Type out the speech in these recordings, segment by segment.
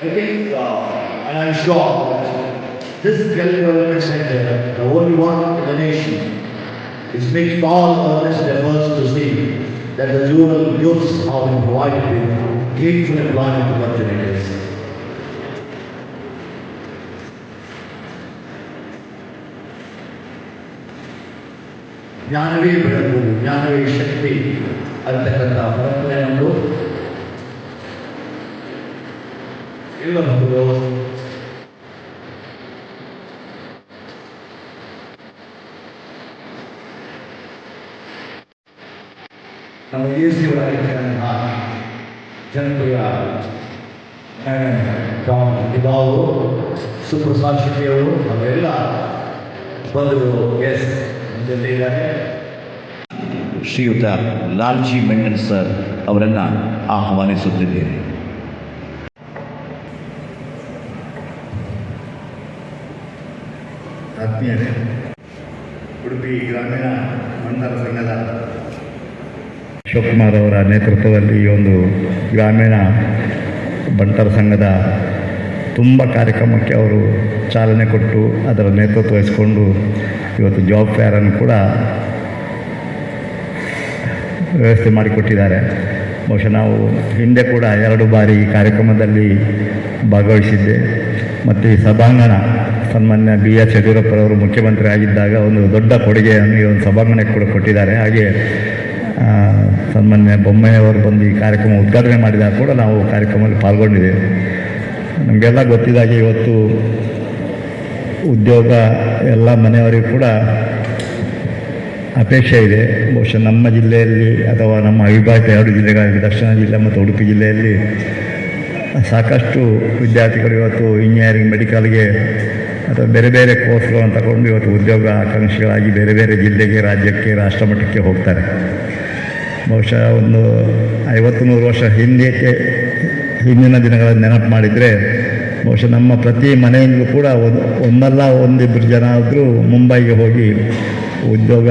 I think, uh, and I'm sure that this Delhi Development Center, the only one in the nation, is making all earnest efforts to see that the rural youths are being provided with gainful employment opportunities. ಜ್ಞಾನವೇ ಬೆಳಕು ಜ್ಞಾನವೇ ಶಕ್ತಿ ಅಂತಕ್ಕಂಥ ಪರಂಪರೆಯನ್ನು ಎಲ್ಲ ಮಕ್ಕಳು ನಮ್ಮ A C ಅವರಾಗಿರ್ತಕ್ಕಂತಹ ಜನಪ್ರಿಯ ಸುಪ್ರಸಾದ್ ಶೆಟ್ಟಿಯವರು ಅವೆಲ್ಲ ಬಂದರು ಎಸ್ ಮುಂದೆಲ್ಲಿದ್ದಾರೆ ಶ್ರೀಯುತ ಲಾಲ್ಜಿ ಮೆಂಡನ್ ಸರ್ ಅವರನ್ನು ಆಹ್ವಾನಿಸುತ್ತಿದ್ದೇನೆ. ಆತ್ಮೀಯರೇ, ಉಡುಪಿ ಗ್ರಾಮೀಣ ಮಂಡಲ ಸಂಘದ ಶಿವಕುಮಾರ್ ಅವರ ನೇತೃತ್ವದಲ್ಲಿ ಈ ಒಂದು ಗ್ರಾಮೀಣ ಬಂಟರ ಸಂಘದ ತುಂಬ ಕಾರ್ಯಕ್ರಮಕ್ಕೆ ಅವರು ಚಾಲನೆ ಕೊಟ್ಟು ಅದರ ನೇತೃತ್ವ ವಹಿಸಿಕೊಂಡು ಇವತ್ತು ಜಾಬ್ ಫೇರನ್ನು ಕೂಡ ವ್ಯವಸ್ಥೆ ಮಾಡಿಕೊಟ್ಟಿದ್ದಾರೆ. ಬಹುಶಃ ನಾವು ಹಿಂದೆ ಕೂಡ ಎರಡು ಬಾರಿ ಈ ಕಾರ್ಯಕ್ರಮದಲ್ಲಿ ಭಾಗವಹಿಸಿದ್ದೆ. ಮತ್ತು ಈ ಸಭಾಂಗಣ ಸನ್ಮಾನ್ಯ ಬಿ ಎಸ್ ಯಡಿಯೂರಪ್ಪರವರು ಮುಖ್ಯಮಂತ್ರಿ ಆಗಿದ್ದಾಗ ಒಂದು ದೊಡ್ಡ ಕೊಡುಗೆಯನ್ನು ಈ ಒಂದು ಸಭಾಂಗಣಕ್ಕೆ ಕೂಡ ಕೊಟ್ಟಿದ್ದಾರೆ. ಹಾಗೆ ಸನ್ಮಾನ್ಯ ಬೊಮ್ಮೆಯವರು ಬಂದು ಈ ಕಾರ್ಯಕ್ರಮ ಉದ್ಘಾಟನೆ ಮಾಡಿದಾಗ ಕೂಡ ನಾವು ಕಾರ್ಯಕ್ರಮದಲ್ಲಿ ಪಾಲ್ಗೊಂಡಿದ್ದೇವೆ. ನಮಗೆಲ್ಲ ಗೊತ್ತಿದ್ದಾಗೆ ಇವತ್ತು ಉದ್ಯೋಗ ಎಲ್ಲ ಮನೆಯವರಿಗೂ ಕೂಡ ಅಪೇಕ್ಷೆ ಇದೆ. ಬಹುಶಃ ನಮ್ಮ ಜಿಲ್ಲೆಯಲ್ಲಿ ಅಥವಾ ನಮ್ಮ ಅವಿಭಾಜ್ಯ ಎರಡು ಜಿಲ್ಲೆಗಳಲ್ಲಿ ದಕ್ಷಿಣ ಜಿಲ್ಲೆ ಮತ್ತು ಉಡುಪಿ ಜಿಲ್ಲೆಯಲ್ಲಿ ಸಾಕಷ್ಟು ವಿದ್ಯಾರ್ಥಿಗಳು ಇವತ್ತು ಇಂಜಿನಿಯರಿಂಗ್ ಮೆಡಿಕಲ್ಗೆ ಅಥವಾ ಬೇರೆ ಬೇರೆ ಕೋರ್ಸ್ಗಳನ್ನು ತಗೊಂಡು ಇವತ್ತು ಉದ್ಯೋಗ ಆಕಾಂಕ್ಷಿಗಳಾಗಿ ಬೇರೆ ಬೇರೆ ಜಿಲ್ಲೆಗೆ, ರಾಜ್ಯಕ್ಕೆ, ರಾಷ್ಟ್ರಮಟ್ಟಕ್ಕೆ ಹೋಗ್ತಾರೆ. ಬಹುಶಃ ಒಂದು ಐವತ್ತು ನೂರು ವರ್ಷ ಹಿಂದಕ್ಕೆ, ಹಿಂದಿನ ದಿನಗಳ ನೆನಪು ಮಾಡಿದರೆ, ಬಹುಶಃ ನಮ್ಮ ಪ್ರತಿ ಮನೆಯಿಂದಲೂ ಕೂಡ ಒಂದು ಒಂದಲ್ಲ ಒಂದಿಬ್ಬರು ಜನ ಆದರೂ ಮುಂಬೈಗೆ ಹೋಗಿ ಉದ್ಯೋಗ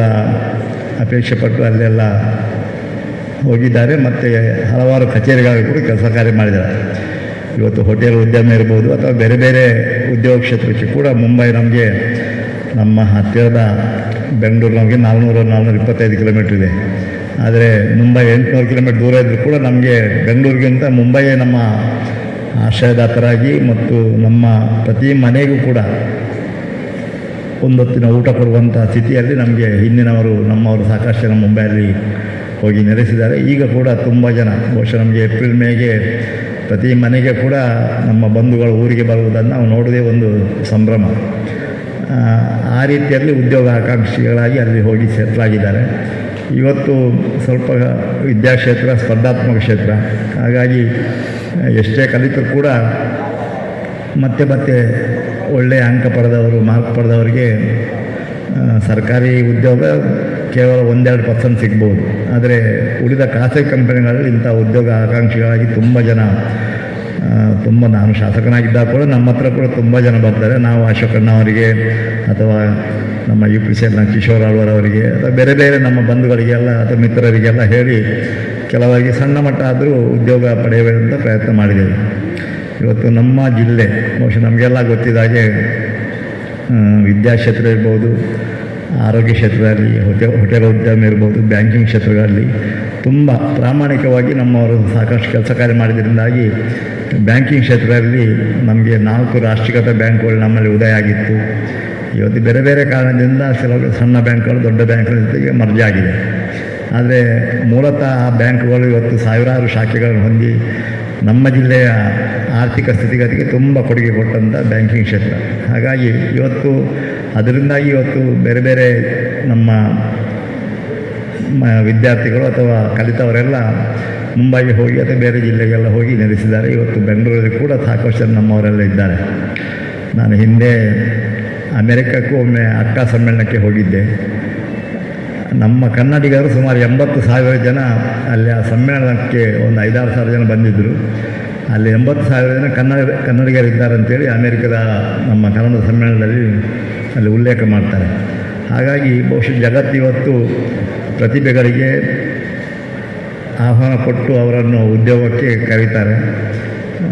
ಅಪೇಕ್ಷೆ ಪಟ್ಟು ಅಲ್ಲೆಲ್ಲ ಹೋಗಿದ್ದಾರೆ. ಮತ್ತು ಹಲವಾರು ಕಚೇರಿಗಳಲ್ಲಿ ಕೂಡ ಕೆಲಸ ಕಾರ್ಯ ಮಾಡಿದ್ದಾರೆ. ಇವತ್ತು ಹೋಟೆಲ್ ಉದ್ಯಮ ಇರ್ಬೋದು ಅಥವಾ ಬೇರೆ ಬೇರೆ ಉದ್ಯೋಗ ಕ್ಷೇತ್ರಕ್ಕೆ ಕೂಡ ಮುಂಬೈ ನಮಗೆ ನಮ್ಮ ಹತ್ತಿರದ ಬೆಂಗಳೂರು ನಮಗೆ ನಾಲ್ನೂರು, ನಾಲ್ನೂರ ಇಪ್ಪತ್ತೈದು ಕಿಲೋಮೀಟ್ರ್ ಇದೆ. ಆದರೆ ಮುಂಬೈ ಎಂಟುನೂರು ಕಿಲೋಮೀಟ್ರ್ ದೂರ ಇದ್ದರೂ ಕೂಡ ನಮಗೆ ಬೆಂಗಳೂರಿಗಿಂತ ಮುಂಬೈಯೇ ನಮ್ಮ ಆಶ್ರಯದಾತರಾಗಿ ಮತ್ತು ನಮ್ಮ ಪ್ರತಿ ಮನೆಗೂ ಕೂಡ ಒಂದೊತ್ತಿನ ಊಟ ಕೊಡುವಂಥ ಸ್ಥಿತಿಯಲ್ಲಿ ನಮಗೆ ಹಿಂದಿನವರು, ನಮ್ಮವರು ಸಾಕಷ್ಟು ಜನ ಮುಂಬೈಯಲ್ಲಿ ಹೋಗಿ ನೆಲೆಸಿದ್ದಾರೆ. ಈಗ ಕೂಡ ತುಂಬ ಜನ, ಬಹುಶಃ ನಮಗೆ ಏಪ್ರಿಲ್, ಮೇಗೆ ಪ್ರತಿ ಮನೆಗೆ ಕೂಡ ನಮ್ಮ ಬಂಧುಗಳು ಊರಿಗೆ ಬರುವುದನ್ನು ನಾವು ನೋಡೋದೇ ಒಂದು ಸಂಭ್ರಮ. ಆ, ರೀತಿಯಲ್ಲಿ ಉದ್ಯೋಗ ಆಕಾಂಕ್ಷಿಗಳಾಗಿ ಅಲ್ಲಿ ಹೋಗಿ ಸೆಟ್ಲಾಗಿದ್ದಾರೆ ಇವತ್ತು ಸ್ವಲ್ಪ ವಿದ್ಯಾಕ್ಷೇತ್ರ ಸ್ಪರ್ಧಾತ್ಮಕ ಕ್ಷೇತ್ರ. ಹಾಗಾಗಿ ಎಷ್ಟೇ ಕಲಿತರೂ ಕೂಡ ಮತ್ತೆ ಮತ್ತೆ ಒಳ್ಳೆಯ ಅಂಕ ಪಡೆದವರು ಮಾರ್ಕ್ ಪಡೆದವರಿಗೆ ಸರ್ಕಾರಿ ಉದ್ಯೋಗ ಕೇವಲ ಒಂದೆರಡು ಪರ್ಸೆಂಟ್ ಸಿಗ್ಬೋದು. ಆದರೆ ಉಳಿದ ಖಾಸಗಿ ಕಂಪನಿಗಳಲ್ಲಿ ಇಂಥ ಉದ್ಯೋಗ ಆಕಾಂಕ್ಷಿಗಳಾಗಿ ತುಂಬ ಜನ ತುಂಬ ನಾನು ಶಾಸಕನಾಗಿದ್ದಾಗ ಕೂಡ ನಮ್ಮ ಹತ್ರ ಕೂಡ ತುಂಬ ಜನ ಬರ್ತಾರೆ. ನಾವು ಅಶೋಕಣ್ಣ ಅವರಿಗೆ ಅಥವಾ ನಮ್ಮ ಯು ಪಿ ಸಿ ಎಲ್ನ ಕಿಶೋರ್ ಆಳ್ವರವರಿಗೆ ಅಥವಾ ಬೇರೆ ಬೇರೆ ನಮ್ಮ ಬಂಧುಗಳಿಗೆಲ್ಲ ಅಥವಾ ಮಿತ್ರರಿಗೆಲ್ಲ ಹೇಳಿ ಕೆಲವಾಗಿ ಸಣ್ಣ ಮಟ್ಟ ಆದರೂ ಉದ್ಯೋಗ ಪಡೆಯಬೇಕಂತ ಪ್ರಯತ್ನ ಮಾಡಿದ್ದೇವೆ. ಇವತ್ತು ನಮ್ಮ ಜಿಲ್ಲೆ, ಬಹುಶಃ ನಮಗೆಲ್ಲ ಗೊತ್ತಿದ್ದಾಗೆ ಹಾಗೆ ವಿದ್ಯಾಕ್ಷೇತ್ರ ಇರ್ಬೋದು ಆರೋಗ್ಯ ಕ್ಷೇತ್ರದಲ್ಲಿ ಹೋಟೆಲ್ ಹೋಟೆಲ್ ಉದ್ಯಮ ಇರ್ಬೋದು ಬ್ಯಾಂಕಿಂಗ್ ಕ್ಷೇತ್ರಗಳಲ್ಲಿ ತುಂಬ ಪ್ರಾಮಾಣಿಕವಾಗಿ ನಮ್ಮವರು ಸಾಕಷ್ಟು ಕೆಲಸ ಕಾರ್ಯ ಮಾಡಿದ್ರಿಂದಾಗಿ ಬ್ಯಾಂಕಿಂಗ್ ಕ್ಷೇತ್ರದಲ್ಲಿ ನಮಗೆ ನಾಲ್ಕು ರಾಷ್ಟ್ರೀಕೃತ ಬ್ಯಾಂಕುಗಳು ನಮ್ಮಲ್ಲಿ ಉದಯ ಆಗಿತ್ತು. ಇವತ್ತು ಬೇರೆ ಬೇರೆ ಕಾರಣದಿಂದ ಕೆಲವು ಸಣ್ಣ ಬ್ಯಾಂಕ್ಗಳು ದೊಡ್ಡ ಬ್ಯಾಂಕ್ಗಳ ಜೊತೆಗೆ ಮರ್ಜಿ ಆಗಿದೆ. ಆದರೆ ಮೂಲತಃ ಆ ಬ್ಯಾಂಕ್ಗಳು ಇವತ್ತು ಸಾವಿರಾರು ಶಾಖೆಗಳನ್ನು ಹೊಂದಿ ನಮ್ಮ ಜಿಲ್ಲೆಯ ಆರ್ಥಿಕ ಸ್ಥಿತಿಗತಿಗೆ ತುಂಬ ಕೊಡುಗೆ ಕೊಟ್ಟಂಥ ಬ್ಯಾಂಕಿಂಗ್ ಕ್ಷೇತ್ರ. ಹಾಗಾಗಿ ಇವತ್ತು ಅದರಿಂದಾಗಿ ಇವತ್ತು ಬೇರೆ ಬೇರೆ ನಮ್ಮ ವಿದ್ಯಾರ್ಥಿಗಳು ಅಥವಾ ಕಲಿತವರೆಲ್ಲ ಮುಂಬೈಗೆ ಹೋಗಿ ಅಥವಾ ಬೇರೆ ಜಿಲ್ಲೆಗೆಲ್ಲ ಹೋಗಿ ನೆಲೆಸಿದ್ದಾರೆ. ಇವತ್ತು ಬೆಂಗಳೂರಲ್ಲಿ ಕೂಡ ಸಾಕಷ್ಟು ನಮ್ಮವರೆಲ್ಲ ಇದ್ದಾರೆ. ನಾನು ಹಿಂದೆ ಅಮೆರಿಕಕ್ಕೂ ಒಮ್ಮೆ ಅಕ್ಕ ಸಮ್ಮೇಳನಕ್ಕೆ ಹೋಗಿದ್ದೆ. ನಮ್ಮ ಕನ್ನಡಿಗರು ಸುಮಾರು ಎಂಬತ್ತು ಸಾವಿರ ಜನ ಅಲ್ಲಿ ಆ ಸಮ್ಮೇಳನಕ್ಕೆ ಒಂದು ಐದಾರು ಸಾವಿರ ಜನ ಬಂದಿದ್ದರು. ಅಲ್ಲಿ ಎಂಬತ್ತು ಸಾವಿರ ಜನ ಕನ್ನಡ, ಕನ್ನಡಿಗರಿದ್ದಾರೆ ಅಂತೇಳಿ ಅಮೆರಿಕದ ನಮ್ಮ ಕನ್ನಡ ಸಮ್ಮೇಳನದಲ್ಲಿ ಅಲ್ಲಿ ಉಲ್ಲೇಖ ಮಾಡ್ತಾರೆ. ಹಾಗಾಗಿ ಬಹುಶಃ ಜಗತ್ತಿವತ್ತು ಪ್ರತಿಭೆಗಳಿಗೆ ಆಹ್ವಾನ ಕೊಟ್ಟು ಅವರನ್ನು ಉದ್ಯೋಗಕ್ಕೆ ಕರೀತಾರೆ.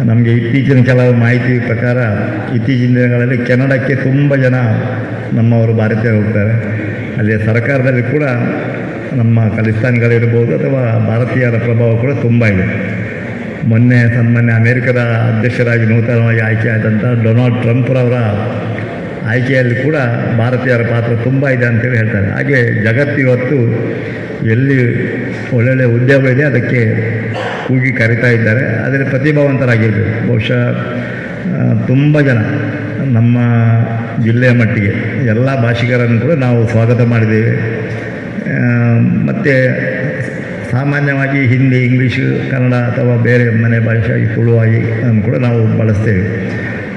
ನಮಗೆ ಇತ್ತೀಚಿನ ಕೆಲವು ಮಾಹಿತಿ ಪ್ರಕಾರ ಇತ್ತೀಚಿನ ದಿನಗಳಲ್ಲಿ ಕೆನಡಕ್ಕೆ ತುಂಬ ಜನ ನಮ್ಮವರು ಭಾರತೀಯ ಹೋಗ್ತಾರೆ. ಅಲ್ಲಿ ಸರ್ಕಾರದಲ್ಲಿ ಕೂಡ ನಮ್ಮ ಖಲಿಸ್ತಾನಿಗಳಿರ್ಬೋದು ಅಥವಾ ಭಾರತೀಯರ ಪ್ರಭಾವ ಕೂಡ ತುಂಬ ಇದೆ. ಮೊನ್ನೆ ಸನ್ಮಾನ್ಯ ಅಮೇರಿಕದ ಅಧ್ಯಕ್ಷರಾಗಿ ನೂತನವಾಗಿ ಆಯ್ಕೆ ಆದಂಥ ಡೊನಾಲ್ಡ್ ಟ್ರಂಪ್ರವರ ಆಯ್ಕೆಯಲ್ಲಿ ಕೂಡ ಭಾರತೀಯರ ಪಾತ್ರ ತುಂಬ ಇದೆ ಅಂತೇಳಿ ಹೇಳ್ತಾರೆ. ಹಾಗೆ ಜಗತ್ತು ಇವತ್ತು ಎಲ್ಲಿ ಒಳ್ಳೊಳ್ಳೆ ಉದ್ಯಮ ಇದೆ, ಅದಕ್ಕೆ ಕೂಗಿ ಕರಿತಾ ಇದ್ದಾರೆ. ಆದರೆ ಪ್ರತಿಭಾವಂತರಾಗಿರ್ಬೋದು ಬಹುಶಃ ತುಂಬ ಜನ ನಮ್ಮ ಜಿಲ್ಲೆಯ ಮಟ್ಟಿಗೆ ಎಲ್ಲ ಭಾಷಿಗರನ್ನು ಕೂಡ ನಾವು ಸ್ವಾಗತ ಮಾಡಿದ್ದೇವೆ. ಮತ್ತು ಸಾಮಾನ್ಯವಾಗಿ ಹಿಂದಿ, ಇಂಗ್ಲೀಷು, ಕನ್ನಡ ಅಥವಾ ಬೇರೆ ಮನೆ ಭಾಷೆ ತುಳುವಾಗಿ ಕೂಡ ನಾವು ಬಳಸ್ತೇವೆ.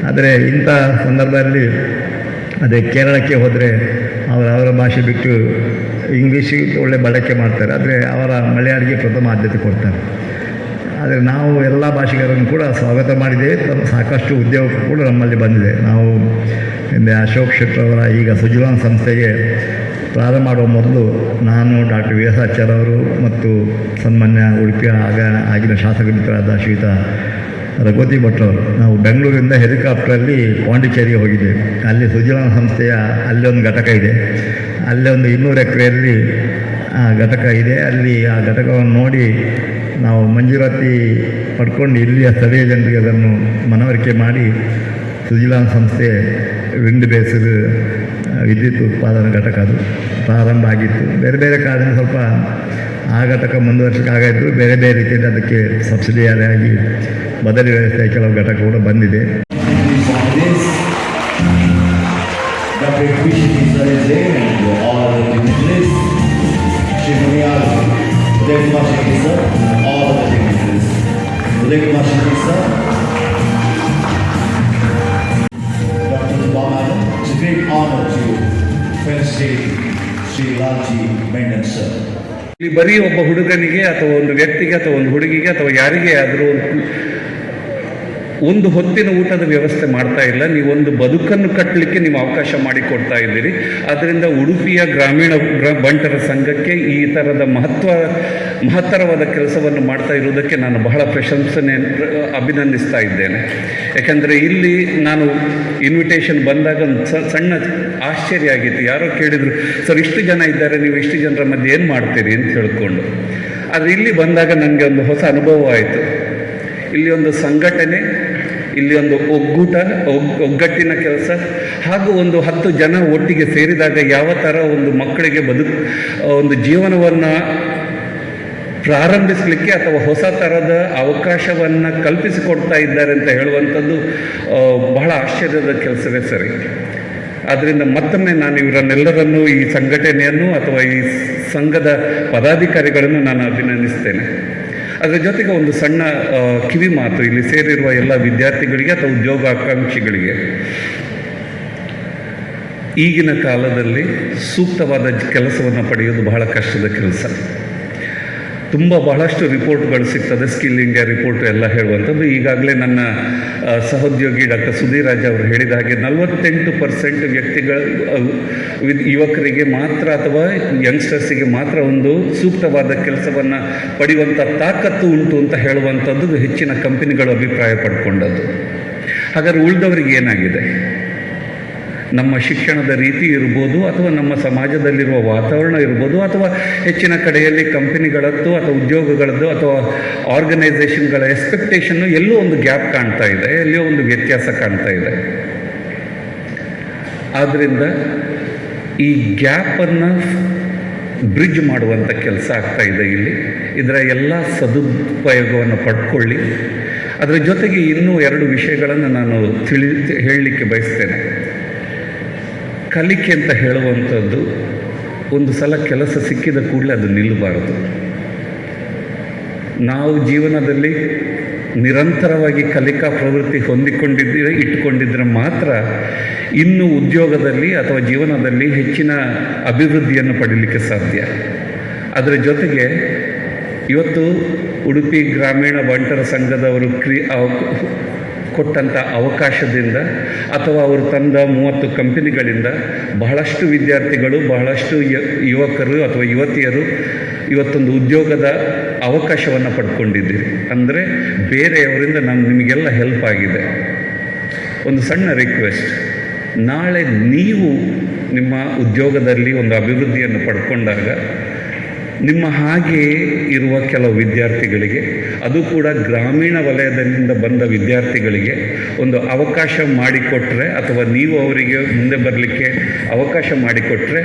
ಆದರೆ ಇಂಥ ಸಂದರ್ಭದಲ್ಲಿ ಅದೇ ಕೇರಳಕ್ಕೆ ಹೋದರೆ ಅವರು ಅವರ ಭಾಷೆ ಬಿಟ್ಟು ಇಂಗ್ಲೀಷ್ ಒಳ್ಳೆ ಬಳಕೆ ಮಾಡ್ತಾರೆ. ಆದರೆ ಅವರ ಮಲಯಾಳಿಗೆ ಪ್ರಥಮ ಆದ್ಯತೆ ಕೊಡ್ತಾರೆ. ಆದರೆ ನಾವು ಎಲ್ಲ ಭಾಷಿಗರನ್ನು ಕೂಡ ಸ್ವಾಗತ ಮಾಡಿದ್ದೇವೆ. ತಮ್ಮ ಸಾಕಷ್ಟು ಉದ್ಯೋಗ ಕೂಡ ನಮ್ಮಲ್ಲಿ ಬಂದಿದೆ. ನಾವು ಹಿಂದೆ ಅಶೋಕ್ ಶೆಟ್ಟರವರ ಈಗ ಸುಜಲಾನ್ ಸಂಸ್ಥೆಗೆ ಪ್ರಾರಂಭ ಮಾಡುವ ಮೊದಲು ನಾನು ಡಾಕ್ಟರ್ ವಿ ಎಸ್ ಆಚಾರ್ಯ ಅವರು ಮತ್ತು ಸನ್ಮಾನ್ಯ ಉಡುಪಿಯ ಆಗ ಆಗಿನ ಶಾಸಕ ಮಿತ್ರರಾದ ಶ್ರೀಯುತ ರಘುವತಿ ಭಟ್ರವರು. ನಾವು ಬೆಂಗಳೂರಿಂದ ಹೆಲಿಕಾಪ್ಟ್ರಲ್ಲಿ ಪಾಂಡಿಚೇರಿಗೆ ಹೋಗಿದ್ದೇವೆ. ಅಲ್ಲಿ ಸುಜಲಾನ್ ಸಂಸ್ಥೆಯ ಅಲ್ಲಿ ಒಂದು ಘಟಕ ಇದೆ. ಅಲ್ಲೊಂದು ಇನ್ನೂರು ಎಕರೆಯಲ್ಲಿ ಆ ಘಟಕ ಇದೆ. ಅಲ್ಲಿ ಆ ಘಟಕವನ್ನು ನೋಡಿ ನಾವು ಮಂಜೂರಾತಿ ಪಡ್ಕೊಂಡು ಇಲ್ಲಿಯ ಸ್ಥಳೀಯ ಜನರಿಗೆ ಅದನ್ನು ಮನವರಿಕೆ ಮಾಡಿ ಸುಜಿಲಾನ್ ಸಂಸ್ಥೆ ವಿಂಡ್ ಬೇಸ್ಡ್ ವಿದ್ಯುತ್ ಉತ್ಪಾದನಾ ಘಟಕ ಅದು ಪ್ರಾರಂಭ ಆಗಿತ್ತು. ಬೇರೆ ಬೇರೆ ಕಾರಣ ಸ್ವಲ್ಪ ಆ ಘಟಕ ಮುಂದುವರ್ಸೋಕ್ಕಾಗಾಯಿತು ಬೇರೆ ಬೇರೆ ರೀತಿಯಿಂದ ಅದಕ್ಕೆ ಸಬ್ಸಿಡಿಯಾಗಿ ಬದಲಿ ವ್ಯವಸ್ಥೆ ಕೆಲವು ಘಟಕ ಕೂಡ ಬಂದಿದೆ it's a sir. ಇಲ್ಲಿ ಬರೀ ಒಬ್ಬ ಹುಡುಗನಿಗೆ ಅಥವಾ ಒಂದು ವ್ಯಕ್ತಿಗೆ ಅಥವಾ ಒಂದು ಹುಡುಗಿಗೆ ಅಥವಾ ಯಾರಿಗೇ ಆದರೂ ಒಂದು ಒಂದು ಹೊತ್ತಿನ ಊಟದ ವ್ಯವಸ್ಥೆ ಮಾಡ್ತಾ ಇಲ್ಲ. ನೀವೊಂದು ಬದುಕನ್ನು ಕಟ್ಟಲಿಕ್ಕೆ ನೀವು ಅವಕಾಶ ಮಾಡಿಕೊಡ್ತಾ ಇದ್ದೀರಿ. ಅದರಿಂದ ಉಡುಪಿಯ ಗ್ರಾಮೀಣ ಬಂಟರ ಸಂಘಕ್ಕೆ ಈ ಥರದ ಮಹತ್ವ, ಮಹತ್ತರವಾದ ಕೆಲಸವನ್ನು ಮಾಡ್ತಾ ಇರುವುದಕ್ಕೆ ನಾನು ಬಹಳ ಪ್ರಶಂಸನೆ, ಅಭಿನಂದಿಸ್ತಾ ಇದ್ದೇನೆ. ಯಾಕೆಂದರೆ ಇಲ್ಲಿ ನಾನು ಇನ್ವಿಟೇಷನ್ ಬಂದಾಗ ಒಂದು ಸಣ್ಣ ಆಶ್ಚರ್ಯ ಆಗಿತ್ತು. ಯಾರೋ ಕೇಳಿದರು, ಸರ್, ಇಷ್ಟು ಜನ ಇದ್ದಾರೆ, ನೀವು ಇಷ್ಟು ಜನರ ಮಧ್ಯೆ ಏನು ಮಾಡ್ತೀರಿ? ಅಂತ ಹೇಳ್ಕೊಂಡು. ಆದರೆ ಇಲ್ಲಿ ಬಂದಾಗ ನನಗೆ ಒಂದು ಹೊಸ ಅನುಭವ ಆಯಿತು. ಇಲ್ಲಿ ಒಂದು ಸಂಘಟನೆ ಇಲ್ಲಿ ಒಂದು ಒಗ್ಗೂಟ, ಒಗ್- ಒಗ್ಗಟ್ಟಿನ ಕೆಲಸ. ಹಾಗೂ ಒಂದು ಹತ್ತು ಜನ ಒಟ್ಟಿಗೆ ಸೇರಿದಾಗ ಯಾವ ಥರ ಒಂದು ಮಕ್ಕಳಿಗೆ ಬದುಕು ಒಂದು ಜೀವನವನ್ನು ಪ್ರಾರಂಭಿಸಲಿಕ್ಕೆ ಅಥವಾ ಹೊಸ ಥರದ ಅವಕಾಶವನ್ನು ಕಲ್ಪಿಸಿಕೊಡ್ತಾ ಇದ್ದಾರೆ ಅಂತ ಹೇಳುವಂಥದ್ದು ಬಹಳ ಆಶ್ಚರ್ಯದ ಕೆಲಸವೇ ಸರಿ. ಆದ್ದರಿಂದ ಮತ್ತೊಮ್ಮೆ ನಾನು ಇವರನ್ನೆಲ್ಲರನ್ನೂ ಈ ಸಂಘಟನೆಯನ್ನು ಅಥವಾ ಈ ಸಂಘದ ಪದಾಧಿಕಾರಿಗಳನ್ನು ನಾನು ಅಭಿನಂದಿಸ್ತೇನೆ. ಅದರ ಜೊತೆಗೆ ಒಂದು ಸಣ್ಣ ಕಿವಿ ಮಾತು ಇಲ್ಲಿ ಸೇರಿರುವ ಎಲ್ಲ ವಿದ್ಯಾರ್ಥಿಗಳಿಗೆ ಅಥವಾ ಉದ್ಯೋಗಾಕಾಂಕ್ಷಿಗಳಿಗೆ. ಈಗಿನ ಕಾಲದಲ್ಲಿ ಸೂಕ್ತವಾದ ಕೆಲಸವನ್ನು ಪಡೆಯೋದು ಬಹಳ ಕಷ್ಟದ ಕೆಲಸ. ತುಂಬ ಬಹಳಷ್ಟು ರಿಪೋರ್ಟ್ಗಳು ಸಿಗ್ತದೆ, ಸ್ಕಿಲ್ ಇಂಡಿಯಾ ರಿಪೋರ್ಟ್ ಎಲ್ಲ ಹೇಳುವಂಥದ್ದು. ಈಗಾಗಲೇ ನನ್ನ ಸಹೋದ್ಯೋಗಿ ಡಾಕ್ಟರ್ ಸುಧೀರ್ ರಾಜ್ ಅವರು ಹೇಳಿದ ಹಾಗೆ ನಲವತ್ತೆಂಟು ಪರ್ಸೆಂಟ್ ವ್ಯಕ್ತಿಗಳ ಯುವಕರಿಗೆ ಮಾತ್ರ ಅಥವಾ ಯಂಗ್ಸ್ಟರ್ಸಿಗೆ ಮಾತ್ರ ಒಂದು ಸೂಕ್ತವಾದ ಕೆಲಸವನ್ನು ಪಡೆಯುವಂಥ ತಾಕತ್ತು ಉಂಟು ಅಂತ ಹೇಳುವಂಥದ್ದು ಹೆಚ್ಚಿನ ಕಂಪನಿಗಳು ಅಭಿಪ್ರಾಯ ಪಡ್ಕೊಂಡದ್ದು ಹಾಗಾದ್ರೆ ಉಳಿದವರಿಗೆ ಏನಾಗಿದೆ? ನಮ್ಮ ಶಿಕ್ಷಣದ ರೀತಿ ಇರ್ಬೋದು ಅಥವಾ ನಮ್ಮ ಸಮಾಜದಲ್ಲಿರುವ ವಾತಾವರಣ ಇರ್ಬೋದು ಅಥವಾ ಹೆಚ್ಚಿನ ಕಡೆಯಲ್ಲಿ ಕಂಪನಿಗಳದ್ದು ಅಥವಾ ಉದ್ಯೋಗಗಳದ್ದು ಅಥವಾ ಆರ್ಗನೈಸೇಷನ್ಗಳ ಎಕ್ಸ್ಪೆಕ್ಟೇಷನ್ನು ಎಲ್ಲೋ ಒಂದು ಗ್ಯಾಪ್ ಕಾಣ್ತಾ ಇದೆ, ಎಲ್ಲೋ ಒಂದು ವ್ಯತ್ಯಾಸ ಕಾಣ್ತಾ ಇದೆ. ಆದ್ದರಿಂದ ಈ ಗ್ಯಾಪನ್ನು ಬ್ರಿಡ್ಜ್ ಮಾಡುವಂಥ ಕೆಲಸ ಆಗ್ತಾ ಇದೆ ಇಲ್ಲಿ. ಇದರ ಎಲ್ಲ ಸದುಪಯೋಗವನ್ನು ಪಡ್ಕೊಳ್ಳಿ. ಅದರ ಜೊತೆಗೆ ಇನ್ನೂ ಎರಡು ವಿಷಯಗಳನ್ನು ನಾನು ತಿಳಿ ಹೇಳಲಿಕ್ಕೆ ಬಯಸ್ತೇನೆ. ಕಲಿಕೆ ಅಂತ ಹೇಳುವಂಥದ್ದು ಒಂದು ಸಲ ಕೆಲಸ ಸಿಕ್ಕಿದ ಕೂಡಲೇ ಅದು ನಿಲ್ಲಬಾರದು. ನಾವು ಜೀವನದಲ್ಲಿ ನಿರಂತರವಾಗಿ ಕಲಿಕಾ ಪ್ರವೃತ್ತಿ ಹೊಂದಿಕೊಂಡಿದ್ದರೆ ಇಟ್ಟುಕೊಂಡಿದ್ದರೆ ಮಾತ್ರ ಇನ್ನು ಉದ್ಯೋಗದಲ್ಲಿ ಅಥವಾ ಜೀವನದಲ್ಲಿ ಹೆಚ್ಚಿನ ಅಭಿವೃದ್ಧಿಯನ್ನು ಪಡೀಲಿಕ್ಕೆ ಸಾಧ್ಯ. ಅದರ ಜೊತೆಗೆ ಇವತ್ತು ಉಡುಪಿ ಗ್ರಾಮೀಣ ಬಂಟರ ಸಂಘದವರು ಕ್ರಿ ಕೊಟ್ಟಂಥ ಅವಕಾಶದಿಂದ ಅಥವಾ ಅವರು ತಂದ ಮೂವತ್ತು ಕಂಪನಿಗಳಿಂದ ಬಹಳಷ್ಟು ವಿದ್ಯಾರ್ಥಿಗಳು, ಬಹಳಷ್ಟು ಯುವಕರು ಅಥವಾ ಯುವತಿಯರು ಇವತ್ತೊಂದು ಉದ್ಯೋಗದ ಅವಕಾಶವನ್ನು ಪಡ್ಕೊಂಡಿದ್ದೀರಿ. ಅಂದರೆ ಬೇರೆಯವರಿಂದ ನಾನು, ನಿಮಗೆಲ್ಲ ಹೆಲ್ಪ್ ಆಗಿದೆ. ಒಂದು ಸಣ್ಣ ರಿಕ್ವೆಸ್ಟ್ ನಾಳೆ ನೀವು ನಿಮ್ಮ ಉದ್ಯೋಗದಲ್ಲಿ ಒಂದು ಅಭಿವೃದ್ಧಿಯನ್ನು ಪಡ್ಕೊಂಡಾಗ ನಿಮ್ಮ ಹಾಗೆ ಇರುವ ಕೆಲವು ವಿದ್ಯಾರ್ಥಿಗಳಿಗೆ, ಅದು ಕೂಡ ಗ್ರಾಮೀಣ ವಲಯದಿಂದ ಬಂದ ವಿದ್ಯಾರ್ಥಿಗಳಿಗೆ ಒಂದು ಅವಕಾಶ ಮಾಡಿಕೊಟ್ರೆ ಅಥವಾ ನೀವು ಅವರಿಗೆ ಮುಂದೆ ಬರಲಿಕ್ಕೆ ಅವಕಾಶ ಮಾಡಿಕೊಟ್ರೆ,